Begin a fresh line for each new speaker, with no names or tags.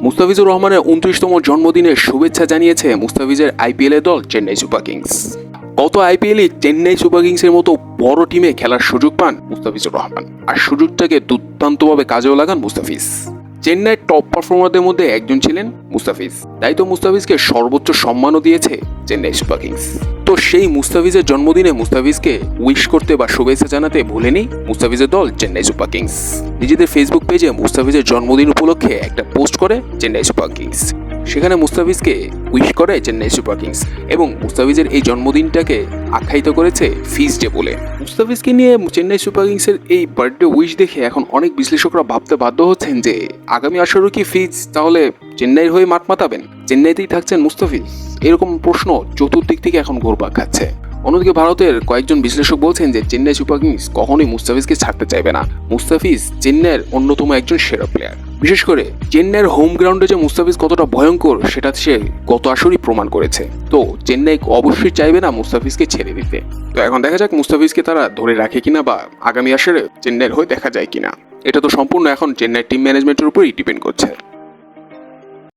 মুস্তাফিজুর রহমানের উনত্রিশতম জন্মদিনের শুভেচ্ছা জানিয়েছে মুস্তাফিজের আইপিএল দল চেন্নাই সুপার কিংস। গত আইপিএলে চেন্নাই সুপার কিংসের মতো বড় টিমে খেলার সুযোগ পান মুস্তাফিজুর রহমান। আর সুযোগটাকে দুর্দান্তভাবে কাজেও লাগান মুস্তাফিজ। চেন্নাইয়ের টপ পারফর্মারদের মধ্যে একজন ছিলেন মুস্তাফিজ। তাই তো মুস্তাফিজকে সর্বোচ্চ সম্মানও দিয়েছে চেন্নাই সুপার কিংস তো সেই মুস্তাফিজের জন্মদিনে মুস্তাফিজকে উইশ করতে বা শুভেচ্ছা জানাতে ভুলেনি মুস্তাফিজের দল চেন্নাই সুপার কিংস। নিজেদের ফেসবুক পেজে মুস্তাফিজের জন্মদিন উপলক্ষে একটা পোস্ট করে চেন্নাই সুপার কিংস। সেখানে মুস্তাফিজকে উইশ করে চেন্নাই সুপার কিংস এবং মুস্তাফিজের এই জন্মদিনটাকে আখ্যায়িত করেছে ফিজ ডে বলে। মুস্তাফিজকে নিয়ে চেন্নাই সুপার কিংসের এই বার্থডে উইশ দেখে এখন অনেক বিশ্লেষকরা ভাবতে বাধ্য হচ্ছেন যে আগামী আসরও কি ফিজ তাহলে চেন্নাইয়ের হয়ে মাঠ মাতাবেন? চেন্নাইতেই থাকছেন মুস্তাফিজ। এরকম প্রশ্ন চতুর্দিক থেকে এখন ঘুরপাক খাচ্ছে। অন্যদিকে ভারতের কয়েকজন বিশ্লেষক বলছেন যে, চেন্নাই সুপার কিংস কখনোই মুস্তাফিজকে ছাড়তে চাইবে না। মুস্তাফিজ চেন্নাইয়ের অন্যতম একজন সেরা প্লেয়ার বিশেষ করে চেন্নাইয়ের হোম গ্রাউন্ডে যে মুস্তাফিজ কতটা ভয়ঙ্কর, সেটা সে গত আসরই প্রমাণ করেছে। তো চেন্নাই অবশ্যই চাইবে না মুস্তাফিজকে ছেড়ে দিতে। তো এখন দেখা যাক মুস্তাফিজকে তারা ধরে রাখে কিনা বা আগামী আসরে চেন্নাইয়ের হয়ে দেখা যায় কিনা। এটা তো সম্পূর্ণ এখন চেন্নাই টিম ম্যানেজমেন্টের উপরই ডিপেন্ড করছে।